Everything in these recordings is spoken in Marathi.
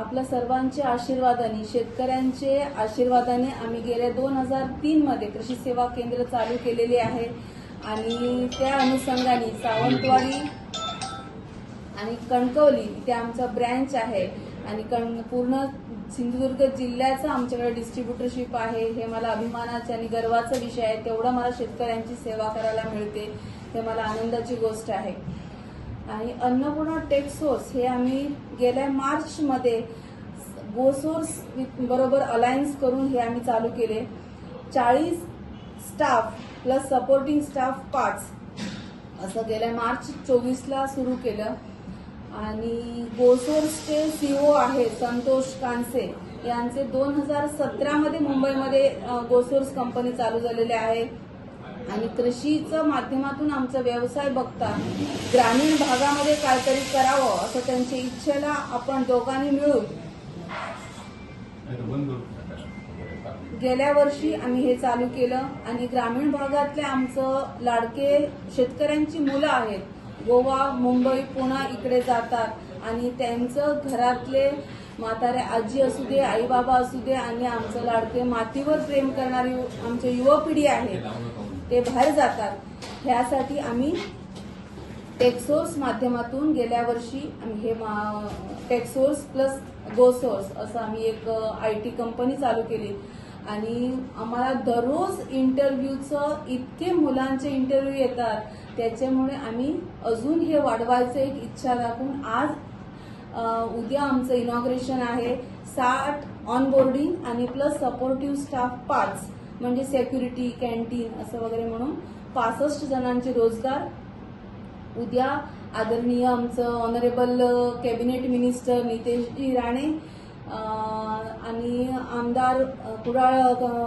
आपल्या सर्वांच्या आशीर्वादाने शेतकऱ्यांचे आशीर्वादाने आम्ही गेल्या दोन हजार तीनमध्ये कृषी सेवा केंद्र चालू केलेले आहे. आणि त्या अनुषंगाने सावंतवाडी आणि कणकवली इथे आमचा ब्रँच आहे. आणि कण पूर्ण सिंधुदुर्ग जिल्ह्याचं आमच्याकडे डिस्ट्रीब्युटरशिप आहे. हे मला अभिमानाचे आणि गर्वाचा विषय आहे. तेवढं मला शेतकऱ्यांची सेवा करायला मिळते. हे मला आनंदाची गोष्ट आहे. आणि अन्नपूर्णा टेक्सोर्स हे आम्ही गेल्या मार्चमध्ये गोसोर्स बरोबर अलायन्स करून हे आम्ही चालू केले. चाळीस स्टाफ प्लस सपोर्टिंग स्टाफ पाच असं गेल्या मार्च चोवीसला सुरू केलं. आणि गोसोर्सचे सीओ आहे संतोष कांसे यांचे दोन हजार सतरामध्ये मुंबईमध्ये गोसोर्स कंपनी चालू झालेली आहे. आणि कृषीचं माध्यमातून आमचा व्यवसाय बघता ग्रामीण भागामध्ये काहीतरी करावं असं त्यांच्या इच्छेला आपण दोघांनी मिळून गेल्या वर्षी आम्ही हे चालू केलं आणि ग्रामीण भागातले आमचं लाडके शेतकऱ्यांची मुलं आहेत. गोवा मुंबई पुणे इकडे जातात. आणि त्यांचं घरातले म्हातारे आजी असू दे आई बाबा असू दे आणि आमचं लाडके मातीवर प्रेम करणारी आमची युवा पिढी आहे. ते बाहेर जातात. ह्यासाठी आम्ही टेक्सोर्स माध्यमातून गेल्या वर्षी हे मा- टेक्सोर्स प्लस गोसोर्स असं आम्ही एक आय टी कंपनी चालू केली. आणि आम्हाला दररोज इंटरव्ह्यूचं इतके मुलांचे इंटरव्ह्यू येतात. त्याच्यामुळे आम्ही अजून हे वाढवायचं एक इच्छा दाखवून आज उद्या आमचं इनॉग्रेशन आहे. साठ ऑन बोर्डिंग आणि प्लस सपोर्टिव्ह स्टाफ पाच. म्हणजे सेक्युरिटी कॅन्टीन असं वगैरे म्हणून पासष्ट जणांचे रोजगार. उद्या आदरणीय आमचं honourable cabinet minister Niteshji Rane आणि आमदार कुडाळ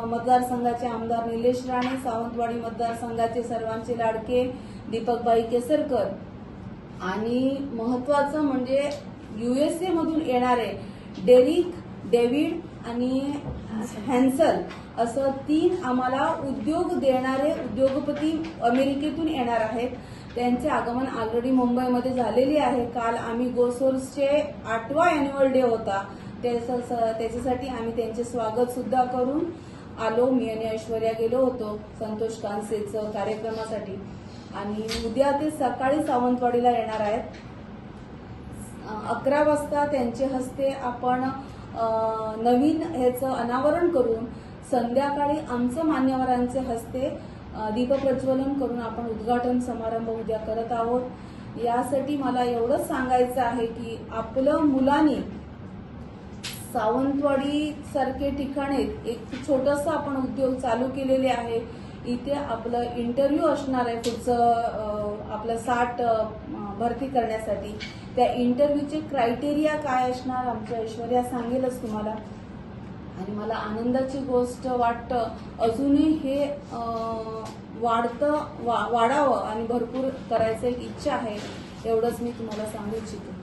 मतदारसंघाचे आमदार निलेश राणे सावंतवाडी मतदारसंघाचे सर्वांचे लाडके दीपकबाई केसरकर. आणि महत्वाचं म्हणजे युएसए मधून येणारे डेरिक डेव्हिड आणि हॅन्सल असं तीन आम्हाला उद्योग देणारे उद्योगपती अमेरिकेतून येणार आहेत. त्यांचे आगमन ऑलरेडी मुंबईमध्ये झालेले आहे. काल आम्ही गोसोर्सचे आठवा अॅन्युअल डे होता. त्याच्यासाठी आम्ही त्यांचे स्वागत सुद्धा करून आलो. मी आणि ऐश्वर्या गेलो होतो संतोष कांसेचं कार्यक्रमासाठी. आणि उद्या ते सकाळी सावंतवाडीला येणार आहेत. अकरा वाजता त्यांचे हस्ते आपण नवीन ह्याचं अनावरण करून संध्याकाळी आमचं मान्यवरांचे हस्ते दीपप्रज्वलन करून आपण उद्घाटन समारंभ उद्या करत आहोत. यासाठी मला एवढंच सांगायचं आहे की आपलं मुलांनी सावंतवाडी सारखे ठिकाणे एक छोटस आपण उद्योग चालू केलेले आहे. इथे आपलं इंटरव्ह्यू असणार आहे पुढचं आपलं साठ भरती करण्यासाठी. त्या इंटरव्ह्यूचे क्रायटेरिया काय असणार? आमच्या ऐश्वर्या सांगेलच तुम्हाला. आणि मला आनंदाची गोष्ट वाटतं अजूनही हे वाढतं वा- वाढावं आणि भरपूर करायचं एक इच्छा आहे एवढंच मी तुम्हाला सांगू इच्छिते.